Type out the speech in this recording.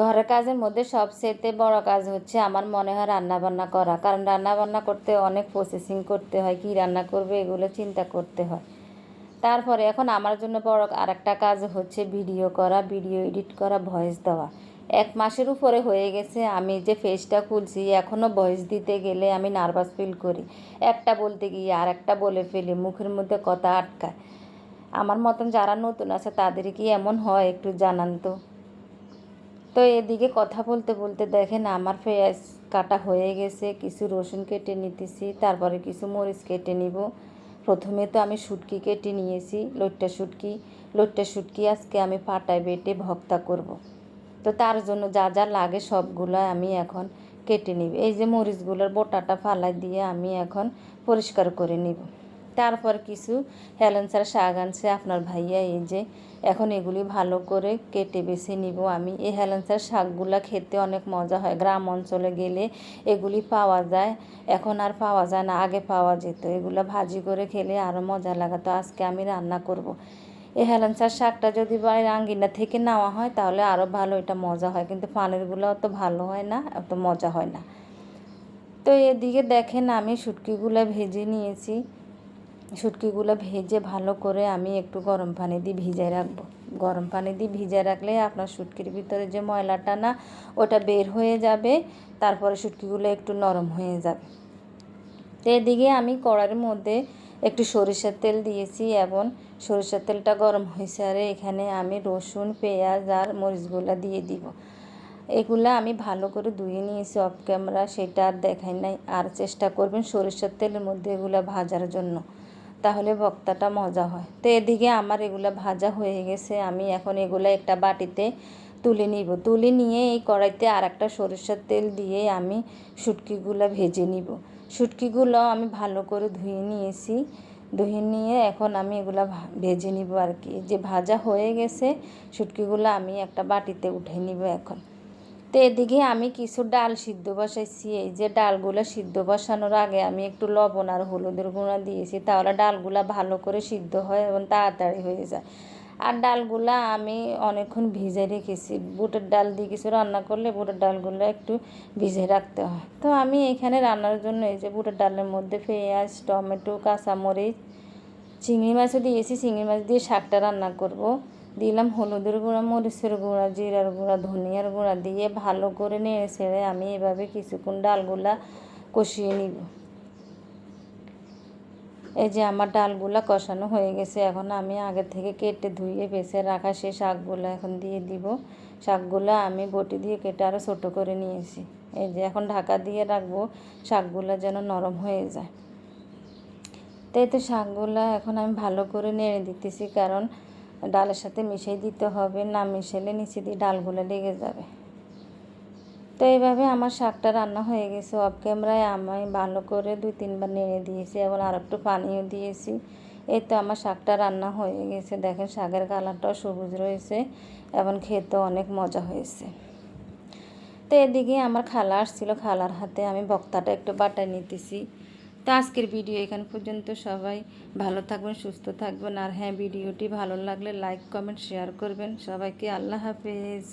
ঘরের কাজের মধ্যে সবচেয়ে বড় কাজ হচ্ছে আমার মনে হয় রান্না বান্না করা। কারণ রান্না বান্না করতে অনেক প্রসেসিং করতে হয়, কি রান্না করবে এগুলো চিন্তা করতে হয়। তারপরে এখন আমার জন্য বড় আরেকটা কাজ হচ্ছে ভিডিও করা ভিডিও এডিট করা ভয়েস দেওয়া। এক মাসের উপরে হয়ে গেছে, আমি যে ফেসটা খুলছি এখনও ভয়েস দিতে গেলে আমি নার্ভাস ফিল করি। একটা বলতে গিয়ে আর একটা বলে ফেলি, মুখের মধ্যে কথা আটকায়। আমার মতন যারা নতুন আছে তাদের কি এমন হয় একটু জানান তো। তো এদিকে কথা বলতে বলতে দেখেন আমার পেঁয়াজ কাটা হয়ে গেছে, কিছু রসুন কেটে নিতেছি, তারপরে কিছু মরিচ কেটে নিব। প্রথমে তো আমি শুটকি কেটে নিয়েছি লোট্টা শুটকি। লোট্টা শুটকি আজকে আমি পাটায় বেটে ভক্তা করব। তো তার জন্য যা যা লাগে সবগুলো আমি এখন কেটে নিব। এই যে মরিচগুলোর বোটাটা ফালাই দিয়ে আমি এখন পরিষ্কার করে নিব। তারপর কিছু হেলেন্সার শাক আনছে আপনার ভাইয়া, এই যে এখন এগুলি ভালো করে কেটে বেছে নিব আমি। এই হেলেন্সার শাকগুলা খেতে অনেক মজা হয়। গ্রাম অঞ্চলে গেলে এগুলি পাওয়া যায়। এখন আর পাওয়া যায় না, আগে পাওয়া যেত। এগুলো ভাজি করে খেলে আরও মজা লাগাতো আজকে আমি রান্না করব। এই হেলেন্সার শাকটা যদি বাড়ির আঙ্গিনা থেকে নেওয়া হয় তাহলে আরও ভালো, এটা মজা হয়। কিন্তু পানেরগুলো অত ভালো হয় না, অত মজা হয় না। তো এদিকে দেখেন আমি শুটকিগুলো ভেজে নিয়েছি। শুটকিগুলো ভেজে ভালো করে আমি একটু গরম পানি দিয়ে ভিজায় রাখব। গরম পানি দিয়ে ভিজে রাখলে আপনার শুটকির ভিতরে যে ময়লাটা না, ওটা বের হয়ে যাবে, তারপরে শুটকিগুলো একটু নরম হয়ে যাবে। তো এদিকে আমি কড়ার মধ্যে একটু সরিষার তেল দিয়েছি এবং সরিষার তেলটা গরম হয়েছে আর এখানে আমি রসুন, পেঁয়াজ আর মরিচগুলো দিয়ে দিব। এগুলা আমি ভালো করে ধুয়ে নিয়েছি অফ ক্যামেরা সেটা আর দেখাই নাই। আর চেষ্টা করবেন সরিষার তেলের মধ্যে এগুলো ভাজার জন্য। তাহলে ভক্তাটা মজা হয়। তো এদিকে আমার এগুলো ভাজা হয়ে গেছে। আমি এখন এগুলো একটা বাটিতে তুলে নিব। তুলে নিয়ে এই কড়াইতে আর একটা সরিষার তেল দিয়ে আমি শুটকিগুলো ভেজে নিব। শুটকিগুলো আমি ভালো করে ধুয়ে নিয়েছি। ধুয়ে নিয়ে এখন আমি এগুলো ভেজে নিব আর কি। যে ভাজা হয়ে গেছে, শুটকিগুলো আমি একটা বাটিতে উঠে নিব এখন। তো এদিকে আমি কিছু ডাল সিদ্ধ বসাইছি। এই যে ডালগুলো সিদ্ধ বসানোর আগে আমি একটু লবণ আর হলুদের গুঁড়া দিয়েছি, তাহলে ডালগুলা ভালো করে সিদ্ধ হয় এবং তাড়াতাড়ি হয়ে যায়। আর ডালগুলা আমি অনেকক্ষণ ভিজে রেখেছি। বুটের ডাল দিয়ে কিছু রান্না করলে বুটের ডালগুলো একটু ভিজে রাখতে হয়। তো আমি এখানে রান্নার জন্য এই যে বুটের ডালের মধ্যে পেঁয়াজ, টমেটো, কাঁচামরিচ, চিংড়ি মাছও দিয়েছি। চিংড়ি মাছ দিয়ে শাকটা রান্না করব। দিলাম হলুদের গুঁড়া, মরিচের গুঁড়া, জিরার গুঁড়া, ধনিয়ার গুঁড়া দিয়ে ভালো করে নেড়ে ছেড়ে আমি এভাবে কিছুক্ষণ ডালগুলা কষিয়ে নিব। এই যে আমার ডালগুলা কষানো হয়ে গেছে, এখন আমি আগে থেকে কেটে ধুয়ে বেছে রাখা সেই শাকগুলো এখন দিয়ে দিব। শাকগুলো আমি বটি দিয়ে কেটে আরও ছোটো করে নিয়েছি। এই যে এখন ঢাকা দিয়ে রাখব, শাকগুলো যেন নরম হয়ে যায়। তাই তো শাকগুলো এখন আমি ভালো করে নেড়ে দিতেছি, কারণ ডালের সাথে মিশিয়ে দিতে হবে, না মিশালে নিচে দিয়ে ডালগুলো লেগে যাবে। তো এইভাবে আমার শাকটা রান্না হয়ে গেছে। অফ ক্যামেরায় আমি ভালো করে দুই তিনবার নেড়ে দিয়েছি এবং আর একটু পানিও দিয়েছি। এই তো আমার শাকটা রান্না হয়ে গেছে। দেখেন শাকের কালারটাও সবুজ রয়েছে এবং খেতেও অনেক মজা হয়েছে। তো এদিকে আমার খালা আসছিল, খালার হাতে আমি বক্তাটা একটু বাটায় নিতেছি। তো আজকের ভিডিও এখান পর্যন্ত সবাই ভালো থাকবেন, সুস্থ থাকবেন। আর হ্যাঁ ভিডিওটি ভালো লাগলে লাইক কমেন্ট শেয়ার করবেন। সবাইকে আল্লাহ হাফেজ।